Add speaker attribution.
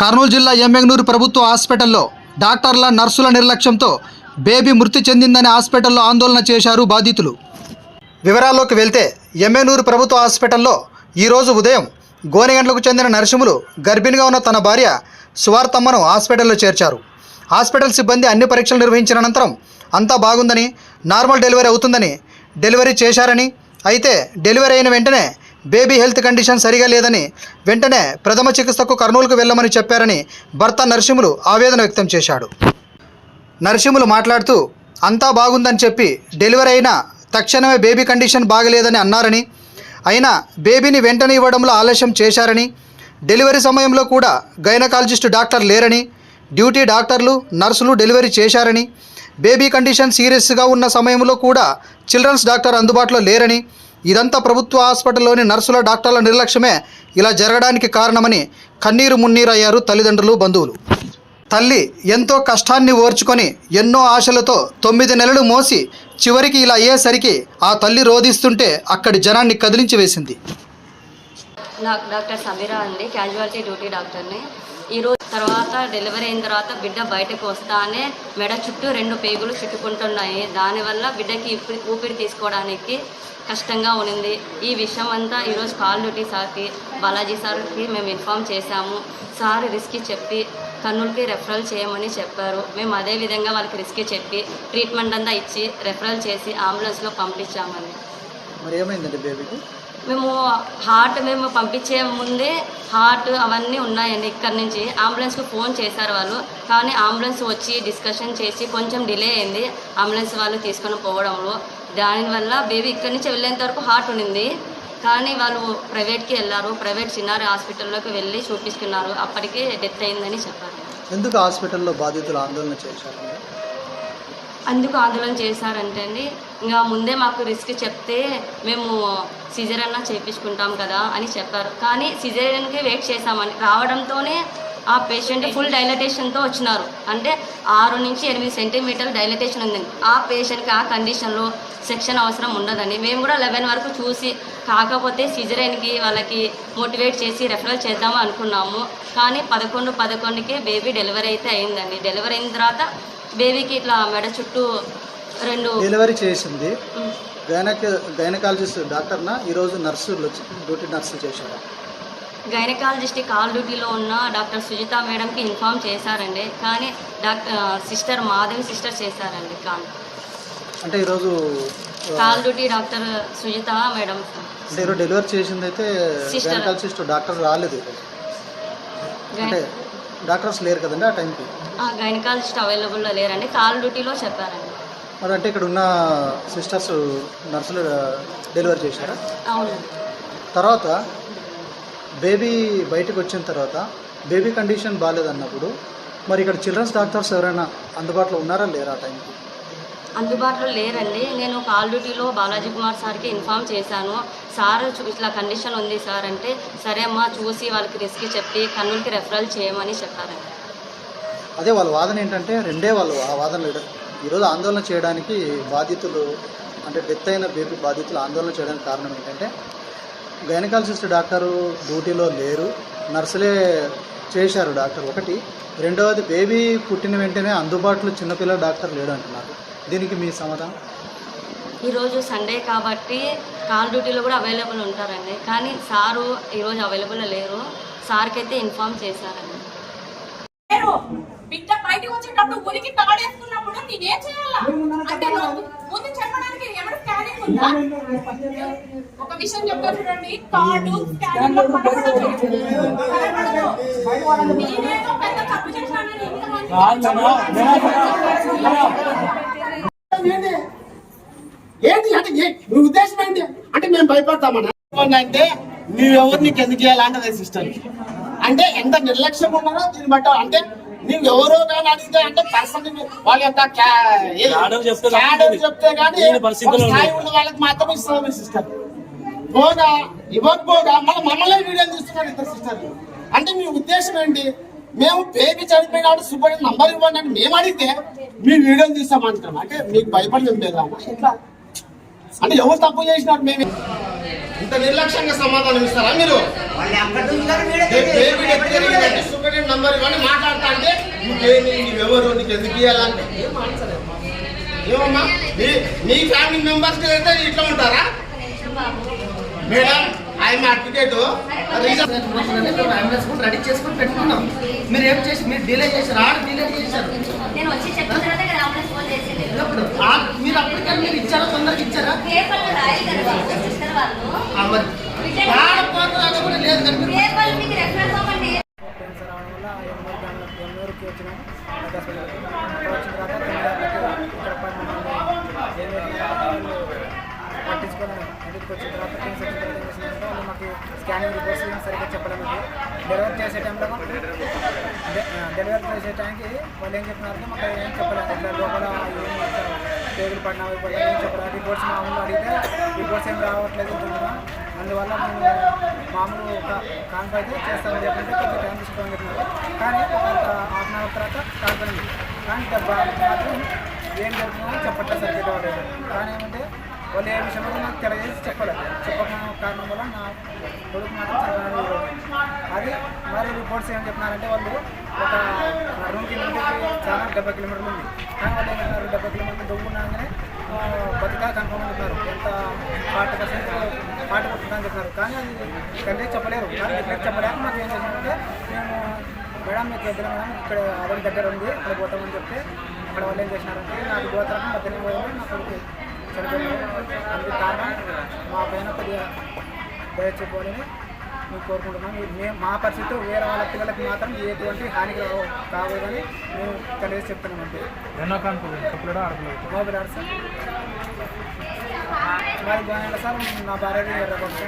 Speaker 1: కర్నూలు జిల్లా ఎంఎంగనూరు ప్రభుత్వ హాస్పిటల్లో డాక్టర్ల నర్సుల నిర్లక్ష్యంతో బేబీ మృతి చెందిందని హాస్పిటల్లో ఆందోళన చేశారు బాధితులు. వివరాల్లోకి వెళ్తే ఎమ్మెనూరు ప్రభుత్వ హాస్పిటల్లో ఈరోజు ఉదయం గోనెగండ్లకు చెందిన నరసింహులు గర్భిణిగా ఉన్న తన భార్య సువార్తమ్మను హాస్పిటల్లో చేర్చారు. హాస్పిటల్ సిబ్బంది అన్ని పరీక్షలు నిర్వహించిన అనంతరం అంతా బాగుందని నార్మల్ డెలివరీ అవుతుందని డెలివరీ చేశారని అయితే డెలివరీ అయిన వెంటనే బేబీ హెల్త్ కండిషన్ సరిగా లేదని వెంటనే ప్రథమ చికిత్సకు కర్నూలుకు వెళ్ళమని చెప్పారని భర్త నరసింహులు ఆవేదన వ్యక్తం చేశాడు. నరసింహులు మాట్లాడుతూ అంతా బాగుందని చెప్పి డెలివరీ అయినా తక్షణమే బేబీ కండిషన్ బాగలేదని అన్నారని అయినా బేబీని వెంటనే ఇవ్వడంలో ఆలస్యం చేశారని డెలివరీ సమయంలో కూడా గైనకాలజిస్ట్ డాక్టర్ లేరని డ్యూటీ డాక్టర్లు నర్సులు డెలివరీ చేశారని బేబీ కండిషన్ సీరియస్గా ఉన్న సమయంలో కూడా చిల్డ్రన్స్ డాక్టర్ అందుబాటులో లేరని ఇదంతా ప్రభుత్వ హాస్పిటల్లోని నర్సుల డాక్టర్ల నిర్లక్ష్యమే. ఇలా జరగడానికి కారణమని కన్నీరు మున్నీరు అయ్యారు తల్లిదండ్రులు బంధువులు. తల్లి ఎంతో కష్టాన్ని ఓర్చుకొని ఎన్నో ఆశలతో తొమ్మిది నెలలు మోసి చివరికి ఇలా అయ్యేసరికి ఆ తల్లి రోధిస్తుంటే అక్కడి జనాన్ని కదిలించి వేసింది.
Speaker 2: నాకు డాక్టర్ సమీరా అండి. క్యాజువాలిటీ డ్యూటీ డాక్టర్ని. ఈరోజు తర్వాత డెలివరీ అయిన తర్వాత బిడ్డ బయటకు వస్తానే మెడ చుట్టూ రెండు పేగులు చుట్టుకుంటున్నాయి. దానివల్ల బిడ్డకి ఊపిరి ఊపిరి తీసుకోవడానికి కష్టంగా ఉన్నింది. ఈ విషయం అంతా ఈరోజు కాల్ డ్యూటీ సార్కి బాలాజీ సార్కి మేము ఇన్ఫామ్ చేశాము. సార్ రిస్క్ చెప్పి కర్నూలుకి రెఫరల్ చేయమని చెప్పారు. మేము అదే విధంగా వాళ్ళకి రిస్క్ చెప్పి ట్రీట్మెంట్ అంతా ఇచ్చి రెఫరల్ చేసి అంబులెన్స్లో పంపించామండి
Speaker 1: మరి ఏమైందండి బేబీకి?
Speaker 2: మేము హార్ట్ మేము పంపించే ముందే హార్ట్ అవన్నీ ఉన్నాయండి ఇక్కడ నుంచి. అంబులెన్స్కి ఫోన్ చేశారు వాళ్ళు. కానీ అంబులెన్స్ వచ్చి డిస్కషన్ చేసి కొంచెం డిలే అయింది. అంబులెన్స్ వాళ్ళు తీసుకొని పోవడంలో. దానివల్ల బేబీ ఇక్కడి నుంచి వెళ్ళేంత వరకు హార్ట్ ఉండింది. కానీ వాళ్ళు ప్రైవేట్కి వెళ్ళారు. ప్రైవేట్ చిన్నారి హాస్పిటల్లోకి వెళ్ళి చూపిస్తున్నారు. అప్పటికే డెత్ అయిందని చెప్పారు.
Speaker 1: ఎందుకు హాస్పిటల్లో బాధితులు ఆందోళన చేశారు?
Speaker 2: అందుకు ఆందోళన చేశారంటే అండి. ఇంకా ముందే మాకు రిస్క్ చెప్తే మేము సిజరన్నా చేయించుకుంటాం కదా అని చెప్పారు. కానీ సిజరియన్కి వెయిట్ చేశామని రావడంతోనే ఆ పేషెంట్ ఫుల్ డైలటేషన్తో వచ్చినారు. అంటే ఆరు నుంచి ఎనిమిది సెంటీమీటర్లు డైలటేషన్ ఉంది. ఆ పేషెంట్కి ఆ కండిషన్లో సెక్షన్ అవసరం ఉండదని మేము కూడా లెవెన్ వరకు చూసి కాకపోతే సిజరైన్కి వాళ్ళకి మోటివేట్ చేసి రెఫరల్ చేద్దాము అనుకున్నాము. కానీ పదకొండు పదకొండుకి బేబీ డెలివరీ అయితే అయిందండి. డెలివరీ అయిన తర్వాత బేబీకి ఇట్లా మెడ చుట్టూ రెండు
Speaker 1: డెలివరీ చేసింది. గైనక గైనకాలజిస్ట్ డాక్టర్న? ఈరోజు నర్సులు వచ్చి డ్యూటీ నర్సులు చేశారు?
Speaker 2: గైనకాలజిస్ట్ కాల్ డ్యూటీలో ఉన్న డాక్టర్ సుజిత మేడంకి ఇన్ఫామ్ చేశారండి. కానీ డాక్టర్ సిస్టర్ మాధవి సిస్టర్ చేశారండి కాల్.
Speaker 1: అంటే ఈరోజు
Speaker 2: call duty doctor Sujitha madam.
Speaker 1: అంటే ఈరోజు డెలివరీ చేసింది అయితే. గైనకాలజిస్ట్ డాక్టర్ రాలేదు. అంటే డాక్టర్స్ లేరు కదండి ఆ టైంకి?
Speaker 2: గైనకాలజిస్ట్ అవైలబుల్లో లేరండి. కాల్ డ్యూటీలో చెప్పారండి.
Speaker 1: మరి అంటే ఇక్కడ ఉన్న సిస్టర్స్ నర్సులు డెలివరీ చేశారా?
Speaker 2: అవును
Speaker 1: తర్వాత బేబీ బయటకు వచ్చిన తర్వాత బేబీ కండిషన్ బాగాలేదన్నప్పుడు మరి ఇక్కడ చిల్డ్రన్స్ డాక్టర్స్ ఎవరైనా అందుబాటులో ఉన్నారా లేరా ఆ టైంకి?
Speaker 2: అందుబాటులో లేరండి. నేను కాల్ డ్యూటీలో బాలాజీ కుమార్ సార్కి ఇన్ఫామ్ చేశాను. సార్ చూ- ఇట్లా కండిషన్ ఉంది సార్ అంటే సరే అమ్మా చూసి వాళ్ళకి రిస్క్ చెప్పి కర్నూలుకి రెఫరల్ చేయమని చెప్పారండి.
Speaker 1: అదే వాళ్ళ వాదన ఏంటంటే రెండే వాళ్ళు ఆ వాదన ఈరోజు ఆందోళన చేయడానికి బాధితులు అంటే డెత్ అయిన బేబీ బాధితులు ఆందోళన చేయడానికి కారణం ఏంటంటే గైనకాలజిస్ట్ డాక్టరు డ్యూటీలో లేరు. నర్సులే చేశారు డాక్టర్ ఒకటి. రెండవది బేబీ పుట్టిన వెంటనే అందుబాటులో చిన్నపిల్లల డాక్టర్ లేడు అంటున్నారు. దీనికి మీ సమాధానం?
Speaker 2: ఈరోజు సండే కాబట్టి కాల్ డ్యూటీలో కూడా అవైలబుల్ ఉంటారండి. కానీ సారు ఈరోజు అవైలబుల్ లేరు. సార్కి అయితే ఇన్ఫామ్ చేశారండి
Speaker 3: బిడ్డ బయటకు వచ్చేటప్పుడు ఉనికి తాడేసుకున్నప్పుడు నేనేం చేయాలా? అంటే నువ్వు ముందు చెప్పడానికి ఎవరు స్కానింగ్ ఉందా? ఒక విషయం చెప్తా చూడండి. తాడు స్కానింగ్లో. నేనేదో పెద్ద తప్పు చేశానని ఇంతమంది
Speaker 4: ఏంటి? ఏంటి అంటే ఏ- నీ ఉద్దేశం ఏంటి? అంటే మేము భయపడతామన్నా అంటే నువ్వెవరు నీకు ఎందుకు చేయాలంటే సిస్టర్ అంటే ఎంత నిర్లక్ష్యం ఉన్నారో దీన్ని బట్ట అంటే నువ్వు ఎవరో కానీ అడిగితే అంటే పర్సన్ వాళ్ళ యొక్క
Speaker 5: చెప్తే
Speaker 4: కానీ స్థాయి. ఉన్న వాళ్ళకి మాత్రం ఇస్తాం సిస్టర్ పోగా ఇవ్వకపోగా మళ్ళీ మమ్మల్ని వీడియో తీస్తున్నారు ఇద్దరు సిస్టర్ అంటే మీ ఉద్దేశం ఏంటి? మేము బేబీ చనిపోయినాడు సూపర్ నంబర్ ఇవ్వండి అని మేము అడిగితే మీ వీడియో తీస్తామంటాం అంటే మీకు భయపడి మేము లేదా ఎట్లా? అంటే ఎవరు తప్పు చేసినారు మేము? ఇంత నిర్లక్ష్యంగా సమాధానం ఇస్తారా మీరు? బేబీ డెత్ జరిగిందంటే సూపర్ నంబర్ ఇవన్నీ మాట్లాడతా అంటే నువ్వేమి నువ్వెవరు నీకు ఎందుకు ఇవ్వాలంటే ఏం మాట్లాడలేదు ఏమమ్మా? మీ మీ ఫ్యామిలీ మెంబర్స్ అయితే ఇట్లా ఉంటారా? మేడం అడ్వకేట్
Speaker 5: రెడీ చేసుకొని పెట్టుకున్నాం. మీరు ఏం చేసి మీరు డిలే చేశారు ఆడ డిలే చేశారు. మీరు అప్పటికైనా మీరు ఇచ్చారా తొందరగా ఇచ్చారా?
Speaker 2: పేపర్లో రాయాలి కదా వాళ్ళు సిస్టర్ వాళ్ళు
Speaker 5: ఆ మరి ఆడ పోతుంది కూడా లేదు కదా మీరు
Speaker 2: పేపర్ మీకు రెఫరెన్స్ అవ్వండి
Speaker 6: క్యాన్సర్ రావడం వల్ల ఎన్నూరు గ్రాముల ఎన్నూరుకి వచ్చినాము పెద్ద హాస్పిటల్కి అక్కడ వచ్చిన తర్వాత తొమ్మిది ఇక్కడ పని మమ్మల్ని ఏం చేసినారంటే వాళ్ళు పట్టించుకొని ఇంటికి వచ్చిన తర్వాత కిమ్స్ వచ్చిన తర్వాత ఏం చేసినారంటే వాళ్ళు మాకు స్కానింగ్ రిపోర్ట్స్ సరిగ్గా చెప్పడం లేదు. డెలివరీ చేసే టైంలో డెలివరీ చేసే టైంకి వాళ్ళు ఏం చెప్పినారంటే మాకు ఏం చెప్పలేదు. ఇట్లా లోపల ఏం పేగులు పడినా ఏం చెప్పలేదు. రిపోర్ట్స్ మామూలు అడిగితే రిపోర్ట్స్ ఏం రావట్లేదు అంటున్నా అందువల్ల మేము మామూలు ఒక కాన్ఫ్ అయితే చేస్తామని చెప్పంటే కొంచెం టైం తీసుకోమని చెప్పినారు. కానీ ఒక హాఫ్ అన్ అవర్ తర్వాత స్టార్ట్ కానీ డబ్బా మాత్రం ఏం జరుగుతుందో చెప్పట్లేదు సరిగ్గా. కానీ ఏమంటే వాళ్ళు ఏ విషయం నాకు తెలియజేసి చెప్పలేదు. చెప్పకుండా కారణం వల్ల నా కొడుకు మాత్రం చనిపోయినాడు అది మరి రిపోర్ట్స్ ఏం చెప్పినారంటే వాళ్ళు ఒక రూమ్ కిలోమీటర్కి చాలా డెబ్బై కిలోమీటర్లు ఉంది. కానీ వాళ్ళు ఏం చెప్పినారు డెబ్బై కిలోమీటర్లు దొంగున్నాగానే బతికా కన్ఫర్మ్ అవుతున్నారు ఎంత ఫార్టీ పర్సెంట్ ఫార్టీ పర్సెంట్ అని చెప్పినారు కానీ అది కంటే చెప్పలేరు. కానీ చెప్పలేక మాకు ఏం చేసినారంటే మేము మేడం మీకు ఎదురు మేడం ఇక్కడ అదే దగ్గర ఉంది ఇక్కడ పోతామని చెప్తే అక్కడ వాళ్ళు ఏం చేసినారంటే నాకు గోత్రం పద్దెనిమిది పోయింది నా కొడుకు చనిపోయింది అందుకు కారణం మా పైన కొద్దిగా దయచేపోవాలని మేము కోరుకుంటున్నాము మేము మా పరిస్థితి వేరే వాళ్ళ పిల్లలకి మాత్రం ఎటువంటి హాని రావు కావదని మేము తెలియజేసి చెప్తున్నాం అంతే.
Speaker 7: ఎన్నో కాన్పు ఎప్పుడో
Speaker 6: మరి జాయిన్ సార్ నా భార్య ఎర్రగొట్టు